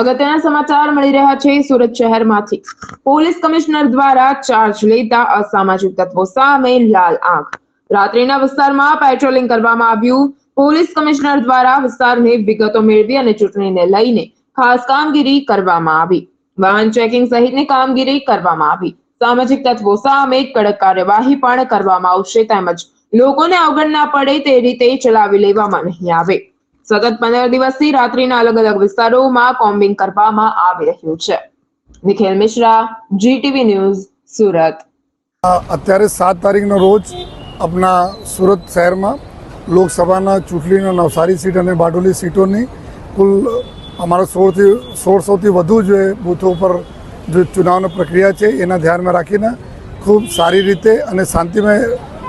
અગત્યના સમાચાર મળી રહ્યા છે સુરત શહેરમાંથી. પોલીસ કમિશનર દ્વારા ચાર્જ લેતા અસામાજિક તત્વો સામે લાલ આંખ. રાત્રિના વિસ્તારમાં પેટ્રોલિંગ કરવામાં આવ્યું. પોલીસ કમિશનર દ્વારા વિસ્તારની વિગતો મેળવી અને ચૂંટણીને લઈને ખાસ કામગીરી કરવામાં આવી. વાહન ચેકિંગ સહિતની કામગીરી કરવામાં આવી. સામાજિક તત્વો સામે કડક કાર્યવાહી પણ કરવામાં આવશે તેમજ લોકોને અવગણના પડે તે રીતે ચલાવી લેવામાં નહીં આવે. સતત પંદર દિવસથી રાત્રિના અલગ અલગ વિસ્તારોમાં કોમ્બિંગ કરવામાં આવી રહ્યું છે. Nikhil Mishra GTV news, Surat. અત્યારે સાત તારીખનો રોજ આપણા સુરત શહેરમાં લોકસભાના ચૂંટણીના નવસારી સીટ અને બારડોલી સીટોની કુલ અમારા સોળથી સોળસોથી વધુ જે બૂથો ઉપર જે ચુનાવની પ્રક્રિયા છે, એના ધ્યાનમાં રાખીને ખૂબ સારી રીતે અને શાંતિમય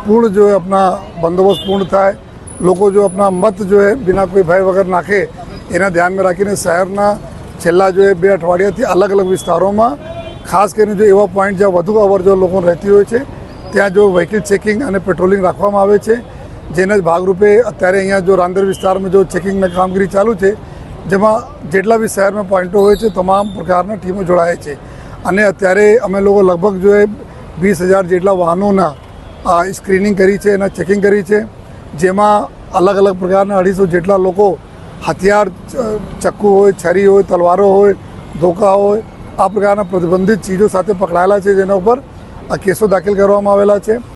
પૂર્ણ જો આપણા બંદોબસ્ત પૂર્ણ થાય લોકો જો આપણા મત જો એ બિના કોઈ ભય વગર નાખે, એના ધ્યાનમાં રાખીને શહેરના છેલ્લા જો એ બે અઠવાડિયાથી અલગ અલગ વિસ્તારોમાં, ખાસ કરીને જો એવા પોઈન્ટ જ્યાં વધુ અવર જો લોકો રહેતી હોય છે, ત્યાં જો વ્હીકલ ચેકિંગ અને પેટ્રોલિંગ રાખવામાં આવે છે, જેના ભાગરૂપે અત્યારે અહીંયા જો રાંદેર વિસ્તારમાં જો ચેકિંગની કામગીરી ચાલુ છે, જેમાં જેટલા બી શહેરમાં પોઈન્ટો હોય છે, તમામ પ્રકારના ટીમો જોડાય છે. અને અત્યારે અમે લોકો લગભગ જો એ વીસ હજાર જેટલા વાહનોના સ્ક્રીનિંગ કરી છે એના ચેકિંગ કરી છે. જેમાં અલગ અલગ પ્રકારના અઢીસો જેટલા લોકો હથિયાર ચક્કુ હોય, છરી હોય, તલવારો હોય, ધોકા હોય, આ પ્રકારના પ્રતિબંધિત ચીજો સાથે પકડાયેલા છે જેના ઉપર આ કેસો દાખલ કરવામાં આવેલા છે.